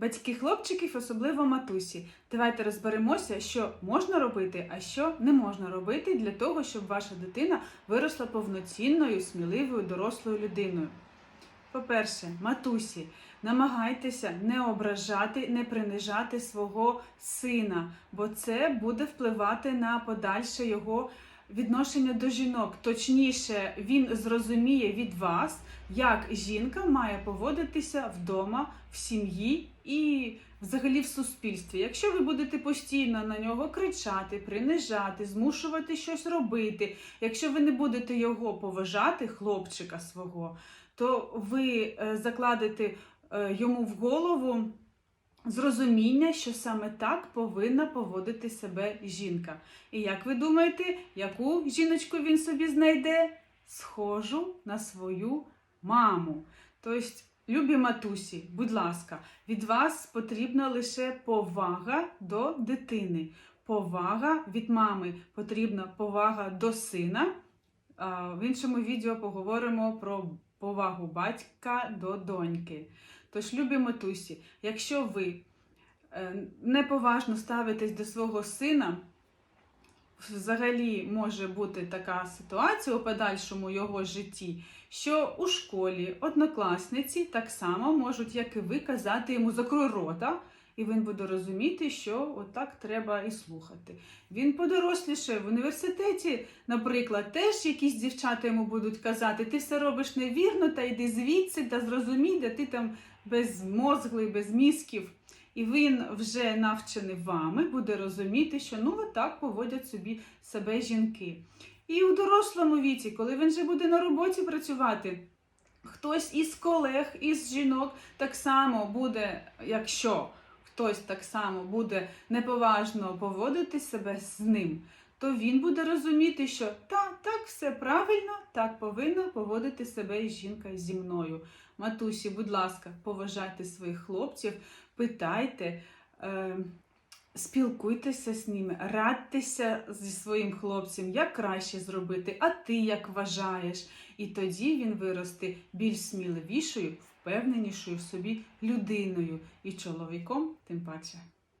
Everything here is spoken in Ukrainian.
Батьки хлопчиків, особливо матусі. Давайте розберемося, що можна робити, а що не можна робити для того, щоб ваша дитина виросла повноцінною, сміливою, дорослою людиною. По-перше, матусі, намагайтеся не ображати, не принижати свого сина, бо це буде впливати на подальше його відношення до жінок. Точніше, він зрозуміє від вас, як жінка має поводитися вдома, в сім'ї і взагалі в суспільстві. Якщо ви будете постійно на нього кричати, принижати, змушувати щось робити, якщо ви не будете його поважати, хлопчика свого, то ви е, закладете е, йому в голову зрозуміння, що саме так повинна поводити себе жінка. І як ви думаєте, яку жіночку він собі знайде? Схожу на свою маму. Тобто, любі матусі, будь ласка, від вас потрібна лише повага до дитини. Повага від мами, потрібна повага до сина. В іншому відео поговоримо про повагу батька до доньки. Тож, любі матусі, якщо ви е, неповажно ставитесь до свого сина, взагалі може бути така ситуація у подальшому його житті, що у школі однокласниці так само можуть, як і ви, казати йому закрой рота, і він буде розуміти, що отак треба і слухати. Він подоросліше в університеті, наприклад, теж якісь дівчата йому будуть казати, ти все робиш невірно, та йди звідси, та зрозумій, де ти там безмозглий, без мізків. І він вже навчений вами, буде розуміти, що ну отак поводять собі себе жінки. І у дорослому віці, коли він вже буде на роботі працювати, хтось із колег, із жінок так само буде, якщо хтось так само буде неповажно поводити себе з ним, то він буде розуміти, що та, так все правильно, так повинна поводити себе і жінка зі мною. Матусі, будь ласка, поважайте своїх хлопців, питайте. Е, Спілкуйтеся з ними, радьтеся зі своїм хлопцем, як краще зробити, а ти як вважаєш. І тоді він виросте більш сміливішою, впевненішою в собі людиною і чоловіком тим паче.